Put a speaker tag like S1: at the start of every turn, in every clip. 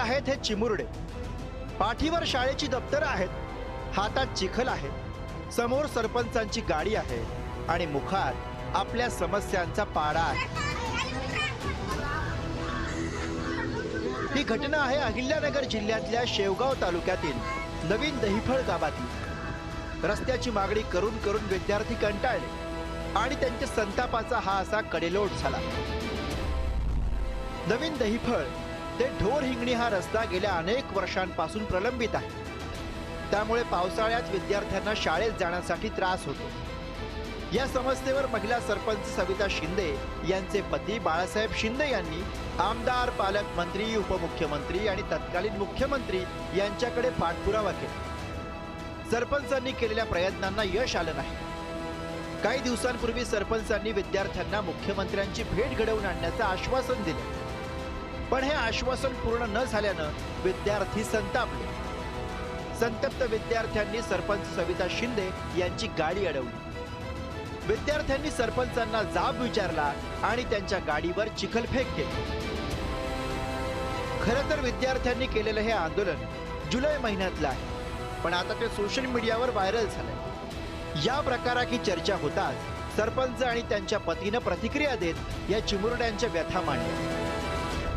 S1: आहेत हे चिमुरडे. पाठीवर शाळेची दप्तर आहेत हातात चिखल आहे समोर सरपंचांची गाडी आहे आणि मुखात आपल्या समस्यांचा पाडा आहे. ही घटना आहे अहिल्यानगर जिल्ह्यातल्या शेवगाव तालुक्यातील नवीन दहिफळ गावातील. रस्त्याची मागणी करून करून विद्यार्थी कंटाळले आणि त्यांच्या संतापाचा हा असा कडेलोट झाला. नवीन दहिफळ ते ढोर हिंगणी हा रस्ता गेल्या अनेक वर्षांपासून प्रलंबित आहे. त्यामुळे पावसाळ्यात विद्यार्थ्यांना शाळेत जाण्यासाठी त्रास होतो. या समस्येवर महिला सरपंच सविता शिंदे यांचे पती बाळासाहेब शिंदे यांनी आमदार पालकमंत्री उपमुख्यमंत्री आणि तत्कालीन मुख्यमंत्री यांच्याकडे पाठपुरावा केला. सरपंचांनी केलेल्या प्रयत्नांना यश आलं नाही. काही दिवसांपूर्वी सरपंचांनी विद्यार्थ्यांना मुख्यमंत्र्यांची भेट घडवून आणण्याचं आश्वासन दिलं. पण हे आश्वासन पूर्ण न झाल्यानं विद्यार्थी संतापले. संतप्त विद्यार्थ्यांनी सरपंच सविता शिंदे यांची गाडी अडवली. विद्यार्थ्यांनी सरपंचांना जाब विचारला आणि त्यांच्या गाडीवर चिखलफेक केली. खरं तर विद्यार्थ्यांनी केलेलं हे आंदोलन जुलै महिन्यातलं आहे. पण आता ते सोशल मीडियावर व्हायरल झालंय. या प्रकाराची चर्चा होताच सरपंच आणि त्यांच्या पतीनं प्रतिक्रिया देत या चिमुरड्यांच्या व्यथा मांडल्या.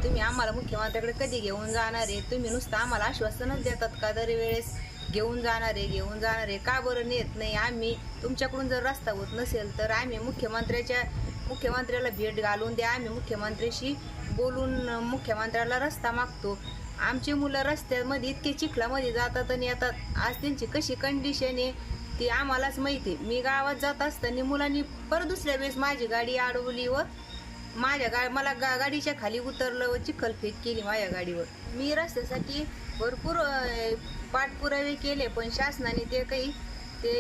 S2: तुम्ही आम्हाला मुख्यमंत्र्याकडे कधी घेऊन जाणार आहे? तुम्ही नुसतं आम्हाला आश्वासनच देतात का दरवेळेस घेऊन जाणार आहे घेऊन जाणार आहे. का बरं नेत नाही? आम्ही तुमच्याकडून जर रस्ता होत नसेल तर आम्ही मुख्यमंत्र्याच्या मुख्यमंत्र्याला भेट घालून द्या. आम्ही मुख्यमंत्र्याशी बोलून मुख्यमंत्र्याला रस्ता मागतो. आमची मुलं रस्त्यामध्ये इतके चिखलामध्ये जातात आणि येतात. आज त्यांची कशी कंडिशन आहे ती आम्हालाच माहिती आहे. मी गावात जात असताना मुलांनी परत दुसऱ्या वेळेस माझी गाडी अडवली व माझ्या गा मला गा गाडीच्या खाली उतरलं व चिखलफेक केली माझ्या गाडीवर. मी रस्त्यासाठी भरपूर पाठपुरावे केले पण शासनाने ते काही ते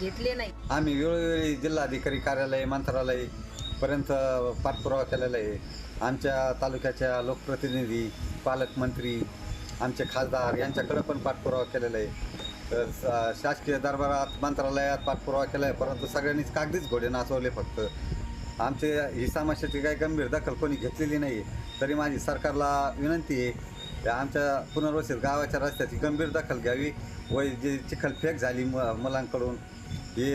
S2: घेतले नाही.
S3: आम्ही वेळोवेळी जिल्हाधिकारी कार्यालय मंत्रालय पर्यंत पाठपुरावा केलेला आहे. आमच्या तालुक्याच्या लोकप्रतिनिधी पालकमंत्री आमचे खासदार यांच्याकडं पण पाठपुरावा केलेला आहे. तर शासकीय दरबारात मंत्रालयात पाठपुरावा केला आहे परंतु सगळ्यांनीच कागदीच घोडे नाचवले फक्त. आमचे ही समस्याची काही गंभीर दखल कोणी घेतलेली नाही. तरी माझी सरकारला विनंती आहे आमच्या पुनर्वसित गावाच्या रस्त्याची गंभीर दखल घ्यावी. व जी चिखलफेक झाली म मुलांकडून. ही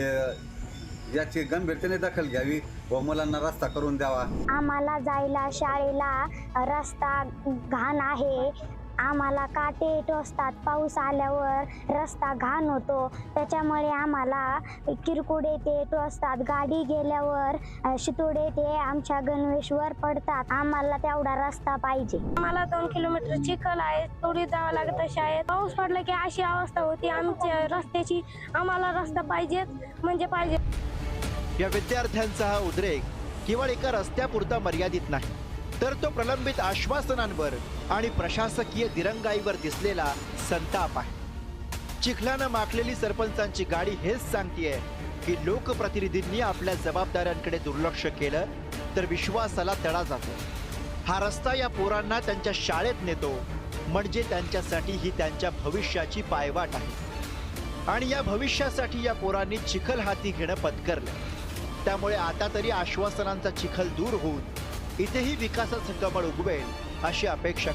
S3: याची गंभीरतेने दखल घ्यावी व मुलांना रस्ता करून द्यावा.
S4: आम्हाला जायला शाळेला रस्ता घाण आहे. आम्हाला काटे टोचतात. पाऊस आल्यावर रस्ता घाण होतो. त्याच्यामुळे आम्हाला किरकोळ ते टोचतात. गाडी गेल्यावर शितोडे ते आमच्या गणवेशवर पडतात. आम्हाला तेवढा रस्ता पाहिजे.
S5: मला दोन किलोमीटर चिखल आहे. थोडी जावं लागतं शाळेत. पाऊस पडला की अशी अवस्था होती. आमच्या रस्त्याची आम्हाला रस्ता पाहिजेत म्हणजे पाहिजे.
S1: या विद्यार्थ्यांचा हा उद्रेक केवळ एका रस्त्यापुरता मर्यादित नाही. तर तो प्रलंबित आश्वासनांवर आणि प्रशासकीय दिरंगाईवर दिसलेला संताप आहे. चिखलानं माखलेली सरपंचांची गाडी हेच सांगतेय की लोकप्रतिनिधींनी आपल्या जबाबदाऱ्यांकडे दुर्लक्ष केलं तर विश्वासाला तडा जातो. हा रस्ता या पोरांना त्यांच्या शाळेत नेतो म्हणजे त्यांच्यासाठी ही त्यांच्या भविष्याची पायवाट आहे. आणि या भविष्यासाठी या पोरांनी चिखल हाती घेणं पत्करलं. त्यामुळे आता तरी आश्वासनांचा चिखल दूर होऊन इथेही विकासाचं कमळ उगवेल अशी अपेक्षा